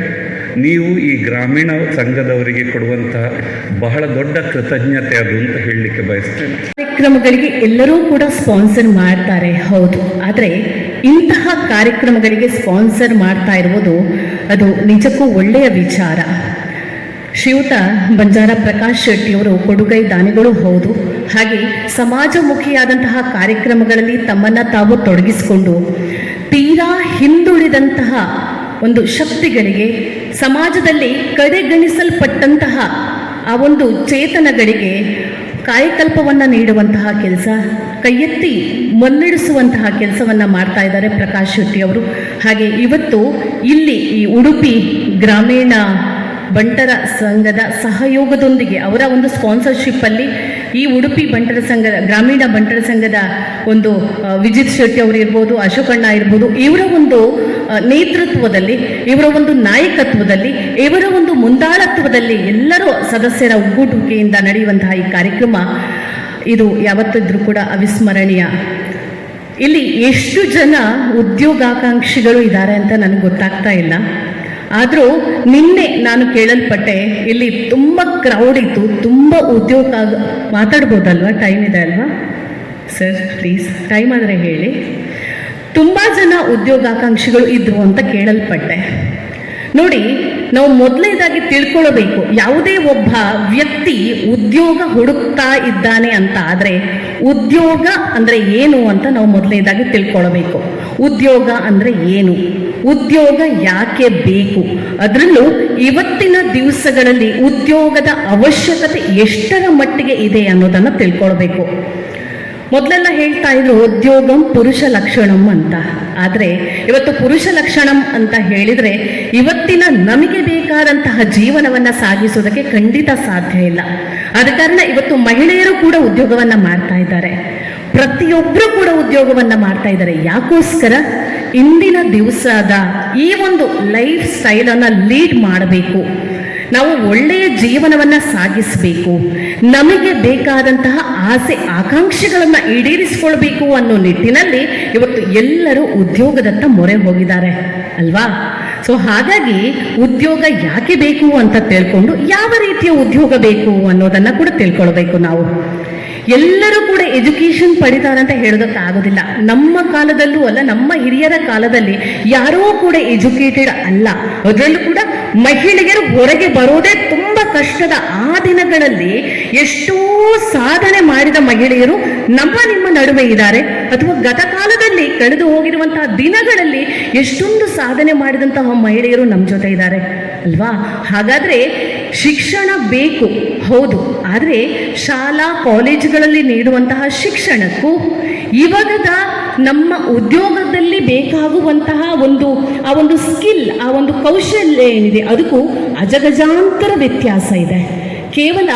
ನೀವು ಈ ಗ್ರಾಮೀಣ ಸಂಘದವರಿಗೆ ಕೊಡುವಂತಹ ಬಹಳ ದೊಡ್ಡ ಕೃತಜ್ಞತೆ ಅದು ಅಂತ ಹೇಳಲಿಕ್ಕೆ ಬಯಸ್ತೇನೆ. ಕಾರ್ಯಕ್ರಮಗಳಿಗೆ ಎಲ್ಲರೂ ಕೂಡ ಸ್ಪಾನ್ಸರ್ ಮಾಡ್ತಾರೆ, ಹೌದು. ಆದರೆ ಇಂತಹ ಕಾರ್ಯಕ್ರಮಗಳಿಗೆ ಸ್ಪಾನ್ಸರ್ ಮಾಡ್ತಾ ಇರುವುದು ಅದು ನಿಜಕ್ಕೂ ಒಳ್ಳೆಯ ವಿಚಾರ. ಶ್ರೀಯುತ ಬಂಜಾರ ಪ್ರಕಾಶ್ ಶೆಟ್ಟಿಯವರು ಕೊಡುಗೈ ದಾನಿಗಳು ಹೌದು. ಹಾಗೆ ಸಮಾಜಮುಖಿಯಾದಂತಹ ಕಾರ್ಯಕ್ರಮಗಳಲ್ಲಿ ತಮ್ಮನ್ನು ತಾವು ತೊಡಗಿಸಿಕೊಂಡು ತೀರಾ ಹಿಂದುಳಿದಂತಹ ಒಂದು ಶಕ್ತಿಗಳಿಗೆ, ಸಮಾಜದಲ್ಲಿ ಕಡೆಗಣಿಸಲ್ಪಟ್ಟಂತಹ ಆ ಒಂದು ಚೇತನಗಳಿಗೆ ಕಾಯಕಲ್ಪವನ್ನು ನೀಡುವಂತಹ ಕೆಲಸ, ಕೈಯೆತ್ತಿ ಮುನ್ನಡೆಸುವಂತಹ ಕೆಲಸವನ್ನು ಮಾಡ್ತಾ ಇದ್ದಾರೆ ಪ್ರಕಾಶ್ ಶೆಟ್ಟಿ ಅವರು. ಹಾಗೆ ಇವತ್ತು ಇಲ್ಲಿ ಈ ಉಡುಪಿ ಗ್ರಾಮೀಣ ಬಂಟರ ಸಂಘದ ಸಹಯೋಗದೊಂದಿಗೆ ಅವರ ಒಂದು ಸ್ಪಾನ್ಸರ್ಶಿಪ್ ಅಲ್ಲಿ ಈ ಉಡುಪಿ ಬಂಟರ ಸಂಘದ, ಗ್ರಾಮೀಣ ಬಂಟರ ಸಂಘದ ಒಂದು ವಿಜಿತ್ ಶೆಟ್ಟಿ ಅವರು ಇರ್ಬೋದು ಅಶೋಕಣ್ಣ ಇರ್ಬೋದು, ಇವರ ಒಂದು ನೇತೃತ್ವದಲ್ಲಿ, ಇವರ ಒಂದು ನಾಯಕತ್ವದಲ್ಲಿ, ಇವರ ಒಂದು ಮುಂದಾಳತ್ವದಲ್ಲಿ ಎಲ್ಲರೂ ಸದಸ್ಯರ ಒಗ್ಗೂಡುವಿಕೆಯಿಂದ ನಡೆಯುವಂತಹ ಈ ಕಾರ್ಯಕ್ರಮ ಇದು ಯಾವತ್ತಿದ್ರೂ ಕೂಡ ಅವಿಸ್ಮರಣೀಯ. ಇಲ್ಲಿ ಎಷ್ಟು ಜನ ಉದ್ಯೋಗಾಕಾಂಕ್ಷಿಗಳು ಇದ್ದಾರೆ ಅಂತ ನನಗೆ ಗೊತ್ತಾಗ್ತಾ ಇಲ್ಲ. ಆದರೂ ನಿನ್ನೆ ನಾನು ಕೇಳಲ್ಪಟ್ಟೆ, ಇಲ್ಲಿ ತುಂಬ ಕ್ರೌಡ್ ಇತ್ತು, ತುಂಬ ಉದ್ಯೋಗ ಮಾತಾಡ್ಬೋದಲ್ವಾ? ಟೈಮ್ ಇದೆ ಅಲ್ವಾ? ಸರ್ ಪ್ಲೀಸ್ ಟೈಮ್ ಆದರೆ ಹೇಳಿ. ತುಂಬ ಜನ ಉದ್ಯೋಗಾಕಾಂಕ್ಷಿಗಳು ಇದ್ರು ಅಂತ ಕೇಳಲ್ಪಟ್ಟೆ. ನೋಡಿ, ನಾವು ಮೊದಲನೇದಾಗಿ ತಿಳ್ಕೊಳ್ಬೇಕು, ಯಾವುದೇ ಒಬ್ಬ ವ್ಯಕ್ತಿ ಉದ್ಯೋಗ ಹುಡುಕ್ತಾ ಇದ್ದಾನೆ ಅಂತ ಆದರೆ, ಉದ್ಯೋಗ ಅಂದರೆ ಏನು ಅಂತ ನಾವು ಮೊದಲನೇದಾಗಿ ತಿಳ್ಕೊಳ್ಬೇಕು. ಉದ್ಯೋಗ ಅಂದರೆ ಏನು? ಉದ್ಯೋಗ ಯಾಕೆ ಬೇಕು? ಅದರಲ್ಲೂ ಇವತ್ತಿನ ದಿವಸಗಳಲ್ಲಿ ಉದ್ಯೋಗದ ಅವಶ್ಯಕತೆ ಎಷ್ಟರ ಮಟ್ಟಿಗೆ ಇದೆ ಅನ್ನೋದನ್ನು ತಿಳ್ಕೊಳ್ಬೇಕು. ಮೊದಲೆಲ್ಲ ಹೇಳ್ತಾ ಇದ್ರು, ಉದ್ಯೋಗಂ ಪುರುಷ ಲಕ್ಷಣಂ ಅಂತ. ಆದರೆ ಇವತ್ತು ಪುರುಷ ಲಕ್ಷಣಂ ಅಂತ ಹೇಳಿದರೆ ಇವತ್ತಿನ ನಮಗೆ ಬೇಕಾದಂತಹ ಜೀವನವನ್ನು ಸಾಗಿಸೋದಕ್ಕೆ ಖಂಡಿತ ಸಾಧ್ಯ ಇಲ್ಲ. ಆದ ಕಾರಣ ಇವತ್ತು ಮಹಿಳೆಯರು ಕೂಡ ಉದ್ಯೋಗವನ್ನು ಮಾಡ್ತಾ ಇದ್ದಾರೆ. ಪ್ರತಿಯೊಬ್ಬರು ಕೂಡ ಉದ್ಯೋಗವನ್ನು ಮಾಡ್ತಾ ಇದ್ದಾರೆ. ಯಾಕೋಸ್ಕರ? ಇಂದಿನ ದಿವಸದ ಈ ಒಂದು ಲೈಫ್ ಸ್ಟೈಲನ್ನು ಲೀಡ್ ಮಾಡಬೇಕು. ನಾವು ಒಳ್ಳೆಯ ಜೀವನವನ್ನು ಸಾಗಿಸಬೇಕು. ನಮಗೆ ಬೇಕಾದಂತಹ ಆಸೆ, ಆಕಾಂಕ್ಷೆಗಳನ್ನು ಈಡೇರಿಸಿಕೊಳ್ಬೇಕು ಅನ್ನೋ ನಿಟ್ಟಿನಲ್ಲಿ ಇವತ್ತು ಎಲ್ಲರೂ ಉದ್ಯೋಗದತ್ತ ಮೊರೆ ಹೋಗಿದ್ದಾರೆ. ಅಲ್ವಾ? ಸೊ ಹಾಗಾಗಿ ಉದ್ಯೋಗ ಯಾಕೆ ಬೇಕು ಅಂತ ತಿಳ್ಕೊಂಡು ಯಾವ ರೀತಿಯ ಉದ್ಯೋಗ ಬೇಕು ಅನ್ನೋದನ್ನ ಕೂಡ ತಿಳ್ಕೊಳ್ಬೇಕು ನಾವು. ಎಲ್ಲರೂ ಕೂಡ ಎಜುಕೇಶನ್ ಪಡಿತಾರಂತ ಅಂತ ಹೇಳೋದಕ್ಕಾಗೋದಿಲ್ಲ ನಮ್ಮ ಕಾಲದಲ್ಲೂ ಅಲ್ಲ, ನಮ್ಮ ಹಿರಿಯರ ಕಾಲದಲ್ಲಿ ಯಾರೂ ಕೂಡ ಎಜುಕೇಟೆಡ್ ಅಲ್ಲ. ಅದರಲ್ಲೂ ಕೂಡ ಮಹಿಳೆಯರು ಹೊರಗೆ ಬರೋದೇ ತುಂಬ ಕಷ್ಟದ ಆ ದಿನಗಳಲ್ಲಿ ಎಷ್ಟೋ ಸಾಧನೆ ಮಾಡಿದ ಮಹಿಳೆಯರು ನಮ್ಮ ನಿಮ್ಮ ನಡುವೆ ಇದ್ದಾರೆ. ಅಥವಾ ಗತಕಾಲದಲ್ಲಿ ಕಳೆದು ಹೋಗಿರುವಂತಹ ದಿನಗಳಲ್ಲಿ ಎಷ್ಟೊಂದು ಸಾಧನೆ ಮಾಡಿದಂತಹ ಮಹಿಳೆಯರು ನಮ್ಮ ಜೊತೆ ಇದ್ದಾರೆ. ಅಲ್ವಾ? ಹಾಗಾದ್ರೆ ಶಿಕ್ಷಣ ಬೇಕು. ಹೌದು. ಆದರೆ ಶಾಲಾ, ಕಾಲೇಜುಗಳಲ್ಲಿ ನೀಡುವಂತಹ ಶಿಕ್ಷಣಕ್ಕೂ ಇವಾಗದ ನಮ್ಮ ಉದ್ಯೋಗದಲ್ಲಿ ಬೇಕಾಗುವಂತಹ ಒಂದು, ಆ ಒಂದು ಸ್ಕಿಲ್ ಆ ಒಂದು ಕೌಶಲ್ಯ ಏನಿದೆ, ಅದಕ್ಕೂ ಅಜಗಜಾಂತರ ವ್ಯತ್ಯಾಸ ಇದೆ. ಕೇವಲ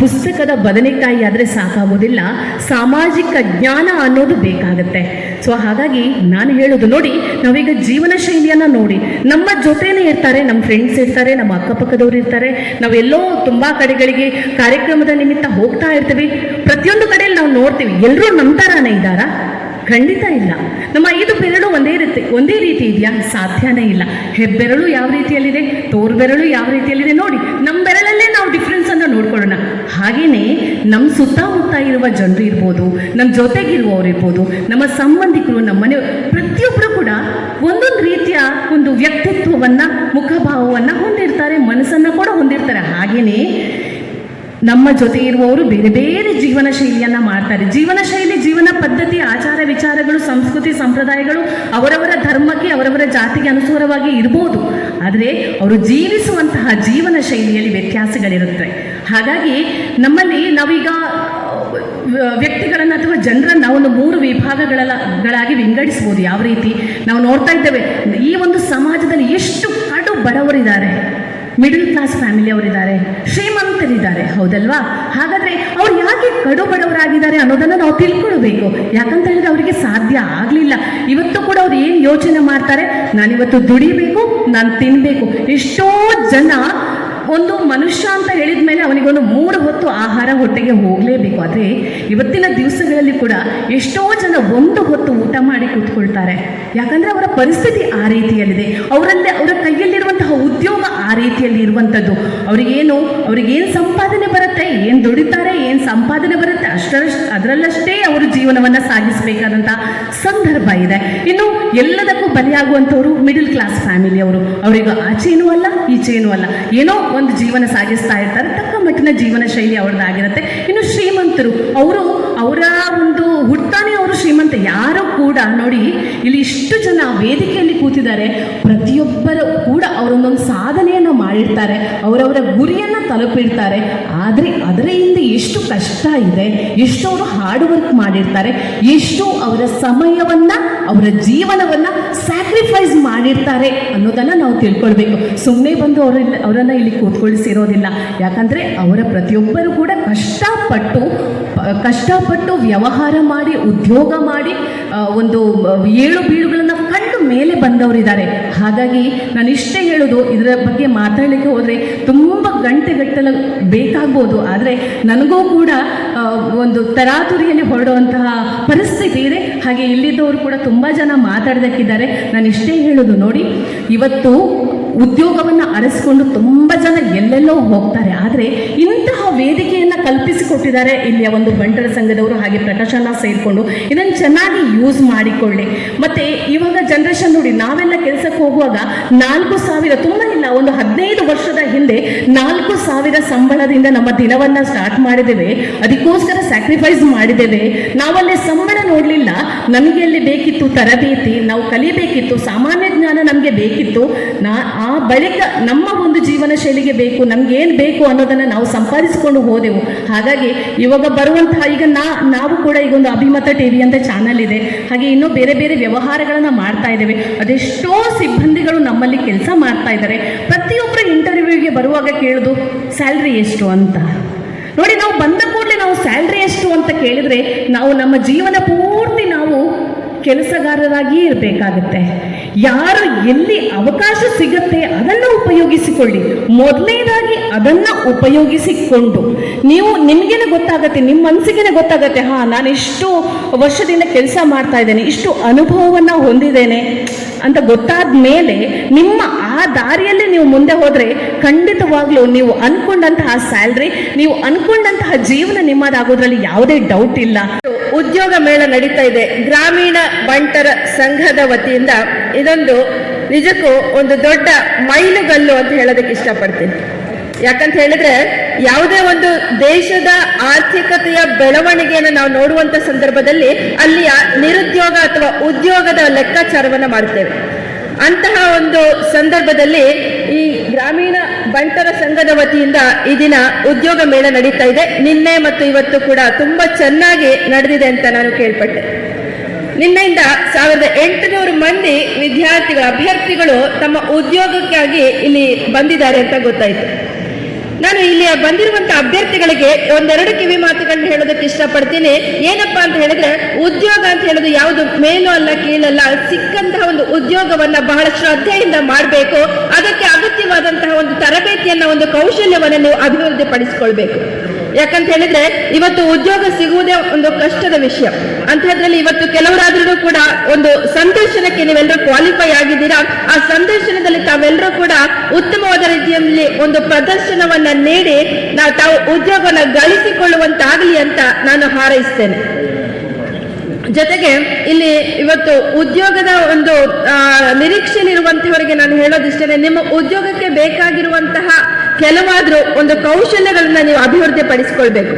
ಪುಸ್ತಕದ ಬದನೆಕಾಯಿ ಆದರೆ ಸಾಕಾಗೋದಿಲ್ಲ. ಸಾಮಾಜಿಕ ಜ್ಞಾನ ಅನ್ನೋದು ಬೇಕಾಗುತ್ತೆ. ಸೊ ಹಾಗಾಗಿ ನಾನು ಹೇಳೋದು ನೋಡಿ, ನಾವೀಗ ಜೀವನ ಶೈಲಿಯನ್ನು ನೋಡಿ. ನಮ್ಮ ಜೊತೆನೇ ಇರ್ತಾರೆ, ನಮ್ಮ ಫ್ರೆಂಡ್ಸ್ ಇರ್ತಾರೆ, ನಮ್ಮ ಅಕ್ಕಪಕ್ಕದವ್ರು ಇರ್ತಾರೆ. ನಾವೆಲ್ಲೋ ತುಂಬ ಕಡೆಗಳಿಗೆ ಕಾರ್ಯಕ್ರಮದ ನಿಮಿತ್ತ ಹೋಗ್ತಾ ಇರ್ತೀವಿ. ಪ್ರತಿಯೊಂದು ಕಡೆಯಲ್ಲಿ ನಾವು ನೋಡ್ತೀವಿ. ಎಲ್ಲರೂ ನಮ್ಮ ಥರಾನೇ ಇದ್ದಾರಾ? ಖಂಡಿತ ಇಲ್ಲ. ನಮ್ಮ ಐದು ಬೆರಳು ಒಂದೇ ರೀತಿ ಒಂದೇ ರೀತಿ ಇದೆಯಾ? ಸಾಧ್ಯನೇ ಇಲ್ಲ. ಹೆಬ್ಬೆರಳು ಯಾವ ರೀತಿಯಲ್ಲಿದೆ? ತೋರ್ಬೆರಳು ಯಾವ ರೀತಿಯಲ್ಲಿದೆ? ನೋಡಿ ನಮ್ಮ ಬೆರಳಲ್ಲೇ ನಾವು ಡಿಫ್ರೆನ್ಸ್ ಅನ್ನು ನೋಡ್ಕೊಳ್ಳೋಣ. ಹಾಗೆಯೇ ನಮ್ಮ ಸುತ್ತಮುತ್ತ ಇರುವ ಜನರು ಇರ್ಬೋದು ನಮ್ಮ ಜೊತೆಗಿರುವವರು ಇರ್ಬೋದು, ನಮ್ಮ ಸಂಬಂಧಿಕರು, ನಮ್ಮ ಮನೆ ಪ್ರತಿಯೊಬ್ಬರು ಕೂಡ ಒಂದೊಂದು ರೀತಿಯ ಒಂದು ವ್ಯಕ್ತಿತ್ವವನ್ನ, ಮುಖಭಾವವನ್ನ ಹೊಂದಿರ್ತಾರೆ, ಮನಸ್ಸನ್ನು ಕೂಡ ಹೊಂದಿರ್ತಾರೆ. ಹಾಗೇನೆ ನಮ್ಮ ಜೊತೆ ಇರುವವರು ಬೇರೆ ಬೇರೆ ಜೀವನ ಶೈಲಿಯನ್ನ ಮಾಡ್ತಾರೆ. ಜೀವನ ಶೈಲಿ, ಜೀವನ ಪದ್ಧತಿ, ಆಚಾರ ವಿಚಾರಗಳು, ಸಂಸ್ಕೃತಿ, ಸಂಪ್ರದಾಯಗಳು ಅವರವರ ಧರ್ಮಕ್ಕೆ, ಅವರವರ ಜಾತಿಗೆ ಅನುಸಾರವಾಗಿ ಇರಬಹುದು ಆದರೆ ಅವರು ಜೀವಿಸುವಂತಹ ಜೀವನ ಶೈಲಿಯಲ್ಲಿ ವ್ಯತ್ಯಾಸಗಳಿರುತ್ತೆ. ಹಾಗಾಗಿ ನಮ್ಮಲ್ಲಿ ನಾವೀಗ ವ್ಯಕ್ತಿಗಳನ್ನು ಅಥವಾ ಜನರನ್ನ ಒಂದು ಮೂರು ವಿಭಾಗಗಳಾಗಿ ವಿಂಗಡಿಸ್ಬೋದು. ಯಾವ ರೀತಿ? ನಾವು ನೋಡ್ತಾ ಇದ್ದೇವೆ, ಈ ಒಂದು ಸಮಾಜದಲ್ಲಿ ಎಷ್ಟು ಕಡು ಬಡವರಿದ್ದಾರೆ. ಮಿಡಲ್ ಕ್ಲಾಸ್ ಫ್ಯಾಮಿಲಿ ಅವರಿದ್ದಾರೆ ಶ್ರೀಮಂತ ಶ್ರೀಮಂತರಿದ್ದಾರೆ ಹೌದಲ್ವಾ? ಹಾಗಾದ್ರೆ ಅವ್ರು ಯಾಕೆ ಕಡು ಬಡವರಾಗಿದ್ದಾರೆ ಅನ್ನೋದನ್ನ ನಾವು ತಿಳ್ಕೊಳ್ಬೇಕು. ಯಾಕಂತ ಹೇಳಿದ್ರೆ ಅವರಿಗೆ ಸಾಧ್ಯ ಆಗ್ಲಿಲ್ಲ. ಇವತ್ತು ಕೂಡ ಅವ್ರು ಏನ್ ಯೋಚನೆ ಮಾಡ್ತಾರೆ? ನಾನಿವತ್ತು ದುಡಿಬೇಕು, ನಾನು ತಿನ್ಬೇಕು. ಎಷ್ಟೋ ಜನ ಒಂದು ಮನುಷ್ಯ ಅಂತ ಹೇಳಿದ ಮೇಲೆ ಅವನಿಗೊಂದು ಮೂರು ಹೊತ್ತು ಆಹಾರ ಹೊಟ್ಟೆಗೆ ಹೋಗಲೇಬೇಕು. ಆದರೆ ಇವತ್ತಿನ ದಿವಸಗಳಲ್ಲಿ ಕೂಡ ಎಷ್ಟೋ ಜನ ಒಂದು ಹೊತ್ತು ಊಟ ಮಾಡಿ ಕೂತ್ಕೊಳ್ತಾರೆ. ಯಾಕಂದ್ರೆ ಅವರ ಪರಿಸ್ಥಿತಿ ಆ ರೀತಿಯಲ್ಲಿದೆ. ಅವರಲ್ಲಿ ಅವರ ಕೈಯಲ್ಲಿರುವಂತಹ ಉದ್ಯೋಗ ಆ ರೀತಿಯಲ್ಲಿ ಇರುವಂಥದ್ದು. ಅವರಿಗೇನು, ಅವ್ರಿಗೇನು ಸಂಪಾದನೆ ಬರುತ್ತೆ, ಏನು ದುಡಿತಾರೆ, ಏನು ಸಂಪಾದನೆ ಬರುತ್ತೆ, ಅಷ್ಟರಷ್ಟು, ಅದರಲ್ಲಷ್ಟೇ ಅವರು ಜೀವನವನ್ನು ಸಾಗಿಸಬೇಕಾದಂಥ ಸಂದರ್ಭ ಇದೆ. ಇನ್ನು ಎಲ್ಲದಕ್ಕೂ ಬಲಿಯಾಗುವಂಥವ್ರು ಮಿಡಿಲ್ ಕ್ಲಾಸ್ ಫ್ಯಾಮಿಲಿ ಅವರು. ಅವರಿಗೆ ಆಚೆನೂ ಅಲ್ಲ, ಈಚೆನೂ ಅಲ್ಲ. ಏನೋ ಒಂದು ಜೀವನ ಸಾಗಿಸ್ತಾ ಇರ್ತಾರೆ, ತಕ್ಕ ಮಟ್ಟಿನ ಜೀವನ ಶೈಲಿ ಅವ್ರದ್ದಾಗಿರುತ್ತೆ. ಇನ್ನು ಶ್ರೀಮಂತರು, ಅವರು ಅವರ ಒಂದು ಹುಟ್ಟಾನೆ ಅವರು ಶ್ರೀಮಂತ, ಯಾರು ಕೂಡ ನೋಡಿ ಇಲ್ಲಿ ಇಷ್ಟು ಜನ ವೇದಿಕೆಯಲ್ಲಿ ಕೂತಿದ್ದಾರೆ. ಪ್ರತಿಯೊಬ್ಬರು ಕೂಡ ಅವರೊಂದೊಂದು ಸಾಧನೆಯನ್ನು ಮಾಡಿರ್ತಾರೆ. ಅವರವರ ಗುರಿಯನ್ನು ತಲುಪಿರ್ತಾರೆ. ಆದರೆ ಅದರ ಹಿಂದೆ ಎಷ್ಟು ಕಷ್ಟ ಇದೆ, ಎಷ್ಟು ಅವರು ಹಾರ್ಡ್ ವರ್ಕ್ ಮಾಡಿರ್ತಾರೆ, ಎಷ್ಟು ಅವರ ಸಮಯವನ್ನ, ಅವರ ಜೀವನವನ್ನ ಸ್ಯಾಕ್ರಿಫೈಸ್ ಮಾಡಿರ್ತಾರೆ ಅನ್ನೋದನ್ನ ನಾವು ತಿಳ್ಕೊಳ್ಬೇಕು. ಸುಮ್ಮನೆ ಬಂದು ಅವರ ಅವರನ್ನ ಇಲ್ಲಿ ಕೂತ್ಕೊಳಿಸಿರೋದಿಲ್ಲ ಯಾಕಂದ್ರೆ ಅವರ ಪ್ರತಿಯೊಬ್ಬರು ಕೂಡ ಕಷ್ಟಪಟ್ಟು ಕಷ್ಟಪಟ್ಟು ವ್ಯವಹಾರ ಮಾಡಿ, ಉದ್ಯೋಗ ಮಾಡಿ ಒಂದು ಏಳು ಬೀಳುಗಳನ್ನು ಕಂಡು ಮೇಲೆ ಬಂದವರಿದ್ದಾರೆ. ಹಾಗಾಗಿ ನಾನು ಇಷ್ಟೇ ಹೇಳೋದು, ಇದರ ಬಗ್ಗೆ ಮಾತಾಡಲಿಕ್ಕೆ ಹೋದರೆ ತುಂಬ ಗಂಟೆಗಟ್ಟಲು ಬೇಕಾಗ್ಬೋದು. ಆದರೆ ನನಗೂ ಕೂಡ ಒಂದು ತರಾತುರಿಯಲ್ಲಿ ಹೊರಡುವಂತಹ ಪರಿಸ್ಥಿತಿ ಇದೆ. ಹಾಗೆ ಇಲ್ಲಿದ್ದವರು ಕೂಡ ತುಂಬ ಜನ ಮಾತಾಡೋದಕ್ಕಿದ್ದಾರೆ. ನಾನು ಇಷ್ಟೇ ಹೇಳೋದು, ನೋಡಿ, ಇವತ್ತು ಉದ್ಯೋಗವನ್ನು ಅರಸಿಕೊಂಡು ತುಂಬ ಜನ ಎಲ್ಲೆಲ್ಲೋ ಹೋಗ್ತಾರೆ. ಆದರೆ ಇಂತಹ ವೇದಿಕೆಯನ್ನು ಕಲ್ಪಿಸಿಕೊಟ್ಟಿದ್ದಾರೆ ಇಲ್ಲಿಯ ಒಂದು ಬಂಟರ ಸಂಘದವರು, ಹಾಗೆ ಪ್ರಕಾಶನ ಸೇರಿಕೊಂಡು. ಇದನ್ನು ಚೆನ್ನಾಗಿ ಯೂಸ್ ಮಾಡಿಕೊಳ್ಳಿ. ಮತ್ತೆ ಇವಾಗ ಜನರೇಷನ್ ನೋಡಿ, ನಾವೆಲ್ಲ ಕೆಲಸಕ್ಕೆ ಹೋಗುವಾಗ ನಾಲ್ಕು ಸಾವಿರ, ತುಂಬ ಇಲ್ಲ, ಒಂದು ಹದಿನೈದು ವರ್ಷದ ಹಿಂದೆ ನಾಲ್ಕು ಸಾವಿರ ಸಂಬಳದಿಂದ ನಮ್ಮ ದಿನವನ್ನ ಸ್ಟಾರ್ಟ್ ಮಾಡಿದ್ದೇವೆ. ಅದಕ್ಕೋಸ್ಕರ ಸ್ಯಾಕ್ರಿಫೈಸ್ ಮಾಡಿದ್ದೇವೆ. ನಾವಲ್ಲಿ ಸಂಬಳ ನೋಡಲಿಲ್ಲ. ನಮಗೆ ಅಲ್ಲಿ ಬೇಕಿತ್ತು ತರಬೇತಿ, ನಾವು ಕಲಿಬೇಕಿತ್ತು, ಸಾಮಾನ್ಯ ಜ್ಞಾನ ನಮಗೆ ಬೇಕಿತ್ತು. ನಾ, ಆ ಬಳಿಕ ನಮ್ಮ ಒಂದು ಜೀವನ ಶೈಲಿಗೆ ಬೇಕು ನಮ್ಗೆ ಏನು ಬೇಕು ಅನ್ನೋದನ್ನು ನಾವು ಸಂಪಾದಿಸಿಕೊಂಡು ಹೋದೆವು. ಹಾಗಾಗಿ ಇವಾಗ ಬರುವಂತಹ ಈಗ ನಾ, ನಾವು ಕೂಡ ಈಗ ಒಂದು ಅಭಿಮತ ಟಿವಿ ಅಂತ ಚಾನಲ್ ಇದೆ. ಹಾಗೆ ಇನ್ನೂ ಬೇರೆ ಬೇರೆ ವ್ಯವಹಾರಗಳನ್ನು ಮಾಡ್ತಾ ಇದ್ದೇವೆ. ಅದೆಷ್ಟೋ ಸಿಬ್ಬಂದಿಗಳು ನಮ್ಮಲ್ಲಿ ಕೆಲಸ ಮಾಡ್ತಾ ಇದ್ದಾರೆ. ಪ್ರತಿಯೊಬ್ಬರು ಇಂಟರ್ವ್ಯೂಗೆ ಬರುವಾಗ ಕೇಳೋದು ಸ್ಯಾಲ್ರಿ ಎಷ್ಟು ಅಂತ? ನೋಡಿ, ನಾವು ಬಂದ ಕೂಡಲೇ ನಾವು ಸ್ಯಾಲ್ರಿ ಎಷ್ಟು? ಅಂತ ಕೇಳಿದ್ರೆ, ನಾವು ನಮ್ಮ ಜೀವನ ಪೂರ್ತಿ ನಾವು ಕೆಲಸಗಾರರಾಗಿಯೇ ಇರಬೇಕಾಗುತ್ತೆ. ಯಾರು ಎಲ್ಲಿ ಅವಕಾಶ ಸಿಗುತ್ತೆ ಅದನ್ನು ಉಪಯೋಗಿಸಿಕೊಳ್ಳಿ. ಮೊದಲನೇದಾಗಿ ಅದನ್ನು ಉಪಯೋಗಿಸಿಕೊಂಡು. ನೀವು ನಿಮಗೇನೆ ಗೊತ್ತಾಗತ್ತೆ, ನಿಮ್ಮ ಮನಸ್ಸಿಗೇನೆ ಗೊತ್ತಾಗತ್ತೆ, ಹಾ, ನಾನು ಇಷ್ಟು ವರ್ಷದಿಂದ ಕೆಲಸ ಮಾಡ್ತಾ ಇದ್ದೇನೆ, ಇಷ್ಟು ಅನುಭವವನ್ನು ಹೊಂದಿದ್ದೇನೆ ಅಂತ ಗೊತ್ತಾದ ಮೇಲೆ ನಿಮ್ಮ ಆ ದಾರಿಯಲ್ಲಿ ನೀವು ಮುಂದೆ ಹೋದರೆ ಖಂಡಿತವಾಗ್ಲೂ ನೀವು ಅನ್ಕೊಂಡಂತಹ ಸ್ಯಾಲ್ರಿ, ನೀವು ಅನ್ಕೊಂಡಂತಹ ಜೀವನ ನಿಮ್ಮದಾಗೋದ್ರಲ್ಲಿ ಯಾವುದೇ ಡೌಟ್ ಇಲ್ಲ. ಉದ್ಯೋಗ ಮೇಳ ನಡೀತಾ ಇದೆ. ಗ್ರಾಮೀಣ ಬಂಟರ ಸಂಘದ ವತಿಯಿಂದ ಇದೊಂದು ನಿಜಕ್ಕೂ ಒಂದು ದೊಡ್ಡ ಮೈಲುಗಲ್ಲು ಅಂತ ಹೇಳೋದಕ್ಕೆ ಇಷ್ಟಪಡ್ತೀನಿ. ಯಾಕಂತ ಹೇಳಿದ್ರೆ ಯಾವುದೇ ಒಂದು ದೇಶದ ಆರ್ಥಿಕತೆಯ ಬೆಳವಣಿಗೆಯನ್ನು ನಾವು ನೋಡುವಂತ ಸಂದರ್ಭದಲ್ಲಿ ಅಲ್ಲಿಯ ನಿರುದ್ಯೋಗ ಅಥವಾ ಉದ್ಯೋಗದ ಲೆಕ್ಕಾಚಾರವನ್ನು ಮಾಡ್ತೇವೆ. ಅಂತಹ ಒಂದು ಸಂದರ್ಭದಲ್ಲಿ ಈ ಗ್ರಾಮೀಣ ಬಂಟರ ಸಂಘದ ವತಿಯಿಂದ ಈ ದಿನ ಉದ್ಯೋಗ ಮೇಳ ನಡೀತಾ ಇದೆ. ನಿನ್ನೆ ಮತ್ತು ಇವತ್ತು ಕೂಡ ತುಂಬಾ ಚೆನ್ನಾಗಿ ನಡೆದಿದೆ ಅಂತ ನಾನು ಕೇಳ್ಪಟ್ಟೆ. ನಿನ್ನೆಯಿಂದ ಸಾವಿರದ ಎಂಟುನೂರು ಮಂದಿ ವಿದ್ಯಾರ್ಥಿಗಳು ಅಭ್ಯರ್ಥಿಗಳು ತಮ್ಮ ಉದ್ಯೋಗಕ್ಕಾಗಿ ಇಲ್ಲಿ ಬಂದಿದ್ದಾರೆ ಅಂತ ಗೊತ್ತಾಯ್ತು. ನಾನು ಇಲ್ಲಿ ಬಂದಿರುವಂತ ಅಭ್ಯರ್ಥಿಗಳಿಗೆ ಒಂದೆರಡು ಕಿವಿ ಮಾತುಗಳನ್ನ ಹೇಳೋದಕ್ಕೆ ಇಷ್ಟಪಡ್ತೀನಿ. ಏನಪ್ಪಾ ಅಂತ ಹೇಳಿದ್ರೆ, ಉದ್ಯೋಗ ಅಂತ ಹೇಳೋದು ಯಾವುದು ಮೇಲೂ ಅಲ್ಲ, ಕೀಳಲ್ಲ, ಸಿಕ್ಕಂತಹ ಒಂದು ಉದ್ಯೋಗವನ್ನ ಬಹಳ ಶ್ರದ್ಧೆಯಿಂದ ಮಾಡಬೇಕು. ಅದಕ್ಕೆ ಅಗತ್ಯವಾದಂತಹ ಒಂದು ತರಬೇತಿಯನ್ನ, ಒಂದು ಕೌಶಲ್ಯವನ್ನ ನೀವು ಅಭಿವೃದ್ಧಿ ಪಡಿಸಿಕೊಳ್ಬೇಕು ಯಾಕಂತ ಹೇಳಿದ್ರೆ, ಇವತ್ತು ಉದ್ಯೋಗ ಸಿಗುವುದೇ ಒಂದು ಕಷ್ಟದ ವಿಷಯ. ಅಂತಹದ್ರಲ್ಲಿ ಇವತ್ತು ಕೆಲವರಾದ್ರೂ ಕೂಡ ಒಂದು ಸಂದರ್ಶನಕ್ಕೆ ನೀವೆಲ್ಲರೂ ಕ್ವಾಲಿಫೈ ಆಗಿದ್ದೀರಾ? ಆ ಸಂದರ್ಶನದಲ್ಲಿ ತಾವೆಲ್ಲರೂ ಕೂಡ ಉತ್ತಮವಾದ ರೀತಿಯಲ್ಲಿ ಒಂದು ಪ್ರದರ್ಶನವನ್ನ ನೀಡಿ ನಾವು ತಾವು ಉದ್ಯೋಗವನ್ನ ಗಳಿಸಿಕೊಳ್ಳುವಂತಾಗಲಿ ಅಂತ ನಾನು ಹಾರೈಸ್ತೇನೆ. ಜೊತೆಗೆ ಇಲ್ಲಿ ಇವತ್ತು ಉದ್ಯೋಗದ ಒಂದು ನಿರೀಕ್ಷೆ ಇರುವಂತವರಿಗೆ ನಾನು ಹೇಳೋದಿಷ್ಟೇ ನಿಮ್ಮ ಉದ್ಯೋಗಕ್ಕೆ ಬೇಕಾಗಿರುವಂತಹ ಕೆಲವಾದ್ರೂ ಒಂದು ಕೌಶಲ್ಯಗಳನ್ನ ನೀವು ಅಭಿವೃದ್ಧಿ ಪಡಿಸಿಕೊಳ್ಬೇಕು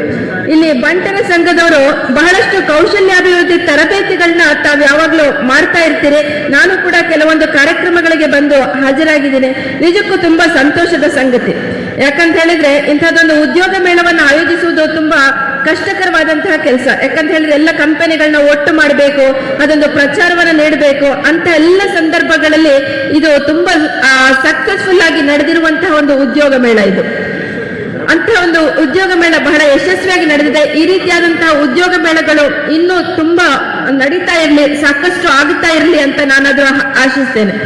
ಇಲ್ಲಿ ಬಂಟರ ಸಂಘದವರು ಬಹಳಷ್ಟು ಕೌಶಲ್ಯಾಭಿವೃದ್ಧಿ ತರಬೇತಿಗಳನ್ನ ತಾವು ಯಾವಾಗಲೂ ಮಾಡ್ತಾ ಇರ್ತೀರಿ. ನಾನು ಕೂಡ ಕೆಲವೊಂದು ಕಾರ್ಯಕ್ರಮಗಳಿಗೆ ಬಂದು ಹಾಜರಾಗಿದ್ದೀನಿ. ನಿಜಕ್ಕೂ ತುಂಬಾ ಸಂತೋಷದ ಸಂಗತಿ. ಯಾಕಂತ ಹೇಳಿದ್ರೆ ಇಂಥದ್ದೊಂದು ಉದ್ಯೋಗ ಮೇಳವನ್ನು ಆಯೋಜಿಸುವುದು ತುಂಬಾ ಕಷ್ಟಕರವಾದಂತಹ ಕೆಲಸ. ಯಾಕಂತ ಹೇಳಿದ್ರೆ ಎಲ್ಲ ಕಂಪನಿಗಳನ್ನ ಒಟ್ಟು ಮಾಡಬೇಕು, ಅದೊಂದು ಪ್ರಚಾರವನ್ನ ನೀಡಬೇಕು, ಅಂತ ಎಲ್ಲ ಸಂದರ್ಭಗಳಲ್ಲಿ ಇದು ತುಂಬಾ ಸಕ್ಸಸ್ಫುಲ್ ಆಗಿ ನಡೆದಿರುವಂತಹ ಒಂದು ಉದ್ಯೋಗ ಮೇಳ ಇದು. ಅಂತ ಒಂದು ಉದ್ಯೋಗ ಮೇಳ ಬಹಳ ಯಶಸ್ವಿಯಾಗಿ ನಡೆದಿದೆ. ಈ ರೀತಿಯಾದಂತಹ ಉದ್ಯೋಗ ಮೇಳಗಳು ಇನ್ನೂ ತುಂಬಾ ನಡೀತಾ ಇರಲಿ, ಸಾಕಷ್ಟು ಆಗುತ್ತಾ ಇರಲಿ ಅಂತ ನಾನಾದ್ರೂ ಆಶಿಸ್ತೇನೆ.